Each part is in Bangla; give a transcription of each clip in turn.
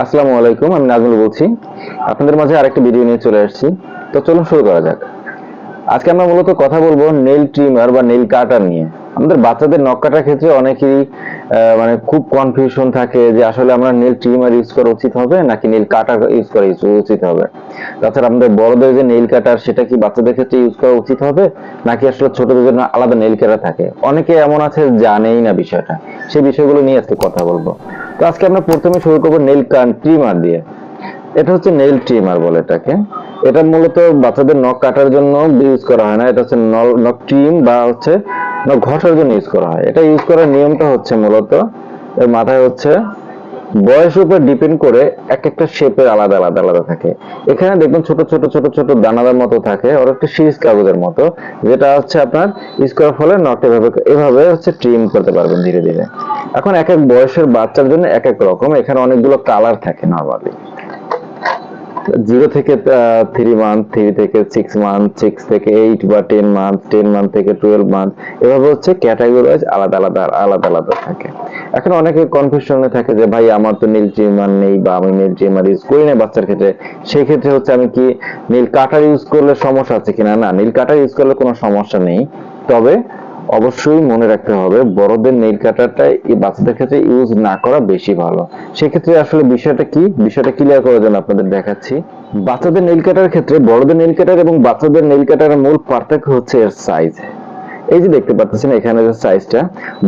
আসসালামু আলাইকুম, আমি নাজমুল বলছি। আপনাদের মাঝে আরেকটি ভিডিও নিয়ে চলে আসছি। তো চলুন শুরু করা যাক। আজকে আমরা মূলত কথা বলব নেল ট্রিমার বা নেল কাটার নিয়ে। আমাদের বাচ্চাদের নখ কাটার ক্ষেত্রে অনেকেরই মানে খুব কনফিউশন থাকে যে আসলে আমরা নেল ট্রিমার ইউজ করা উচিত হবে নাকি নেল কাটার ইউজ করা উচিত হবে। তাছাড়া আমাদের বড়দের যে নেল কাটার সেটা কি বাচ্চাদের ক্ষেত্রে ইউজ করা উচিত হবে নাকি আসলে ছোটদের জন্য আলাদা নেল কাটার থাকে? অনেকে এমন আছে জানেই না বিষয়টা। সেই বিষয়গুলো নিয়ে আজকে কথা বলব। তো আজকে আমরা প্রথমে শুরু করব নেল কান ট্রিমার দিয়ে। এটা হচ্ছে নেল ট্রিমার বলে এটাকে। এটা মূলত বাচ্চাদের নখ কাটার জন্য ইউজ করা হয় না। এটা হচ্ছে নখ ট্রিম বা হচ্ছে নখ ঘষার জন্য ইউজ করা হয়। এটা ইউজ করার নিয়মটা হচ্ছে মূলত, এর মাথায় হচ্ছে বয়সের উপর ডিপেন্ড করে এক একটা শেপের আলাদা আলাদা আলাদা থাকে। এখানে দেখবেন ছোট ছোট ছোট ছোট দানাদার মতো থাকে আর একটা সিরিজ কাগজের মতো, যেটা হচ্ছে আপনার স্কোয়ার ফলে নট এভাবে এভাবে হচ্ছে ট্রিম করতে পারবেন ধীরে ধীরে। এখন এক এক বয়সের বাচ্চার জন্য এক এক রকম, এখানে অনেকগুলো কালার থাকে নর্মালি জিরো থেকে থ্রি মান্থ থ্রি থেকে সিক্স মান্থ সিক্স থেকে এইট বা টেন মান্থ টেন মান্থ থেকে টুয়েলভ মান্থ এভাবে হচ্ছে ক্যাটাগরি ওয়াইজ আলাদা আলাদা আলাদা আলাদা থাকে। এখন অনেকে কনফিউশনে থাকে যে, ভাই, আমার তো নীল ট্রিমার নেই বা আমি নীল ট্রিমার ইউজ করি না বাচ্চার ক্ষেত্রে। সেই ক্ষেত্রে হচ্ছে আমি কি নীল কাটার ইউজ করলে সমস্যা আছে কিনা? না, নীল কাটার ইউজ করলে কোনো সমস্যা নেই। তবে অবশ্যই মনে রাখতে হবে, বড়দের নেইল কাটারটা এই বাচ্চাদের ক্ষেত্রে ইউজ না করা বেশি ভালো। সেক্ষেত্রে আসলে বিষয়টা কি? বিষয়টা ক্লিয়ার করার জন্য আপনাদের দেখাচ্ছি। বাচ্চাদের নেইল কাটার ক্ষেত্রে বড়দের নেইল কাটার এবং বাচ্চাদের নেইল কাটারের মূল পার্থক্য হচ্ছে এর সাইজ এই যে দেখতে পাচ্ছেন এখানে যে সাইজটা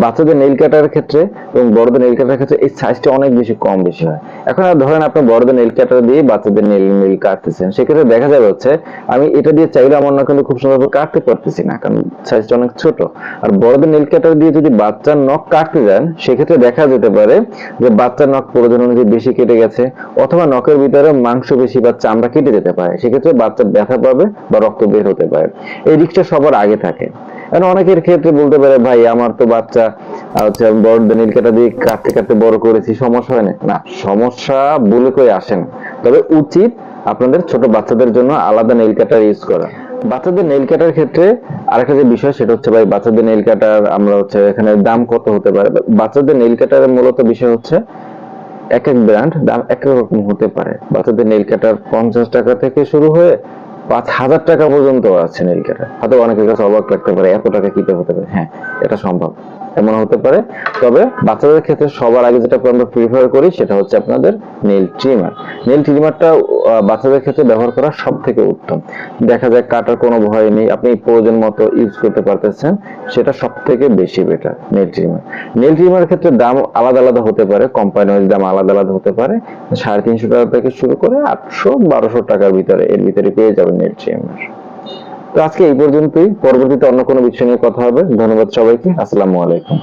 বাচ্চাদের নেইল কাটার ক্ষেত্রে এবং বড়দের নেইল কাটার ক্ষেত্রে এই সাইজটা অনেক বেশি, কম বেশি হয়। এখন আর ধরেন আপনি বড়দের নেইল কাটার দিয়ে বাচ্চাদের নেইল নেইল কাটতেছেন, সেক্ষেত্রে দেখা যাবে হচ্ছে আমি এটা দিয়ে চাইলে আমার না কিন্তু খুব সুন্দরভাবে কাটতে পারতেছি না, কারণ সাইজটা অনেক ছোট। আর বড়দের নেইল কাটার দিয়ে যদি বাচ্চার নখ কাটতে যান, সেক্ষেত্রে দেখা যেতে পারে যে বাচ্চার নখ প্রয়োজন অনুযায়ী বেশি কেটে গেছে, অথবা নখের ভিতরে মাংস বেশি বা চামড়া কেটে যেতে পারে, সেক্ষেত্রে বাচ্চা ব্যথা পাবে বা রক্ত বের হতে পারে। এই রিক্সটা সবার আগে থাকে। অনেকের ক্ষেত্রে বলতে পারে, ভাই, আমার তো বাচ্চা হচ্ছে বড় নীল কাটা দিয়ে কাটতে কাটতে বড় করেছি, সমস্যা হয় না। সমস্যা বলে কই আসে না। তবে উচিত আপনাদের ছোট বাচ্চাদের জন্য আলাদা নেইল কাটার ইউজ করা। বাচ্চাদের নেইল কাটার ক্ষেত্রে আরেকটা যে বিষয়, সেটা হচ্ছে, ভাই, বাচ্চাদের নেইল কাটার আমরা হচ্ছে এখানে দাম কত হতে পারে? বাচ্চাদের নেইল কাটারের মূলত বিষয় হচ্ছে, এক এক ব্র্যান্ড দাম এক এক রকম হতে পারে। বাচ্চাদের নেইল কাটার পঞ্চাশ টাকা থেকে শুরু হয়ে পাঁচ হাজার টাকা পর্যন্ত আছে নেইল কাটার হয়তো অনেকের কাছে অবাক লাগতে পারে এত টাকা কিতে হতে পারে? হ্যাঁ। এটা সম্ভব। এমন হতে পারে। তবে বাচ্চাদের ক্ষেত্রে সবার আগে যেটা আমরা প্রিফার করি সেটা হচ্ছে আপনাদের নেল ট্রিমার নেল ট্রিমারটা বাচ্চাদের ক্ষেত্রে ব্যবহার করা সব থেকে উত্তম। দেখা যায় কাটার কোনো ভয় নেই, আপনি প্রয়োজন মতো ইউজ করতে পারতেছেন, সেটা সব থেকে বেশি better nail trimmer nail trimmer ক্ষেত্রে দাম আলাদা আলাদা হতে পারে কোম্পানি ওয়াইজ দাম আলাদা আলাদা হতে পারে। সাড়ে তিনশো টাকা থেকে শুরু করে আটশো বারোশো টাকার ভিতরে, এর ভিতরে পেয়ে যাবেন নেল ট্রিমার তো আজকে এই পর্যন্তই। পরবর্তীতে অন্য কোনো বিষয় নিয়ে কথা হবে। ধন্যবাদ সবাইকে। আসসালামু আলাইকুম।